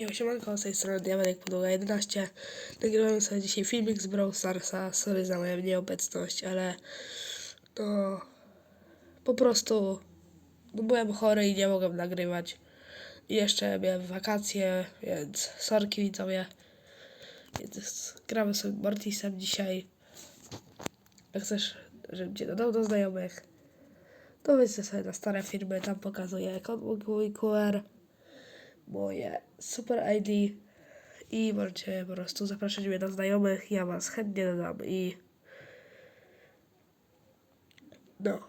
Jo, siemanko, z tej strony Diamenek Podłoga 11. Nagrywamy sobie dzisiaj filmik z Brawl Starsa. Sorry za moją nieobecność, ale no po prostu no, byłem chory i nie mogłem nagrywać. I jeszcze miałem wakacje, więc sorki widzowie. Więc gramy sobie Mortisem dzisiaj. Jak chcesz, żebym cię dodał do znajomych, to wejdźcie sobie na stare filmy, tam pokazuję kod mój QR moje super ID i możecie po prostu zapraszać mnie do znajomych, ja was chętnie dodam i no,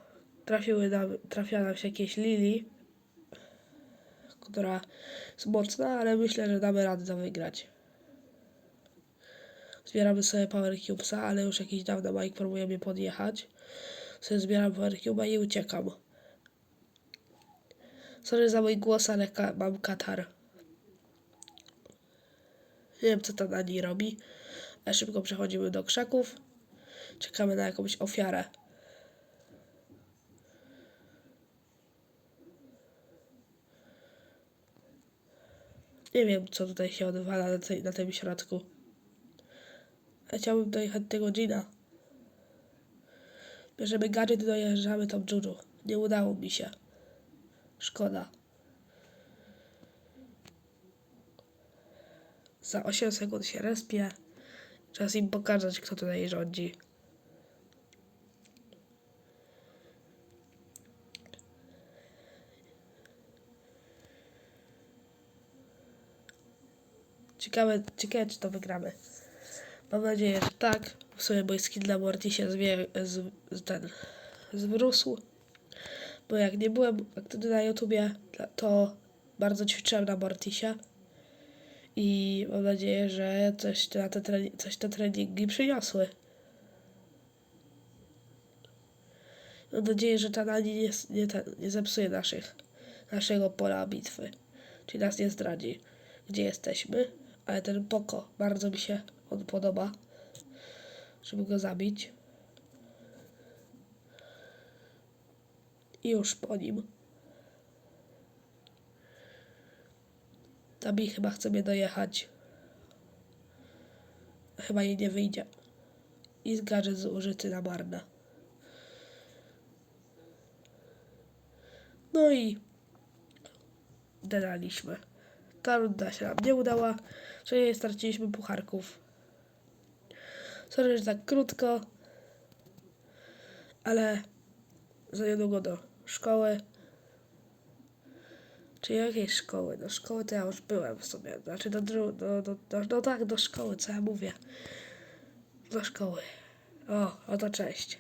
trafiły nam, trafiła nam się jakieś Lili, która jest mocna, ale myślę, że damy radę to wygrać. Zbieramy sobie Power Cubesa, ale już jakiś dawno Mike próbuje mnie podjechać. Sobie zbieram Power Cuba i uciekam. Sorry za mój głos, ale ka- mam katar. Nie wiem, co ta Nani robi. Ale szybko przechodzimy do krzaków. Czekamy na jakąś ofiarę. Nie wiem, co tutaj się odwala na, tej, na tym środku. Ja chciałbym dojechać tego Gina. Bierzemy gadżet i dojeżdżamy tą Juju. Nie udało mi się. Szkoda. Za 8 sekund się respię. Czas im pokazać, kto tutaj rządzi. Ciekawe, ciekawe, czy to wygramy. Mam nadzieję, że tak. W sumie mój skill na Morty się zwie, z, z ten, zwrósł. Bo jak nie byłem aktywny na YouTubie, to bardzo ćwiczyłem na Mortisie. I mam nadzieję, że coś, te, coś te treningi przyniosły. Mam nadzieję, że ta Nani nie, nie, nie zepsuje naszych, naszego pola bitwy. Czyli nas nie zdradzi, gdzie jesteśmy. Ale ten Poko, bardzo mi się on podoba, żeby go zabić. I już po nim. Tabi chyba chce mnie dojechać. Chyba jej nie wyjdzie. I gadżet zużyty na marne. No i dedaliśmy. Ta runda się nam nie udała, czyli straciliśmy pucharków. Sorry, że tak krótko, ale za niedługo do szkoły. Czy jakiej szkoły? Do szkoły to ja już byłem w sumie. Znaczy do, do, do, do, no tak, do szkoły, co ja mówię. Do szkoły. O, oto cześć.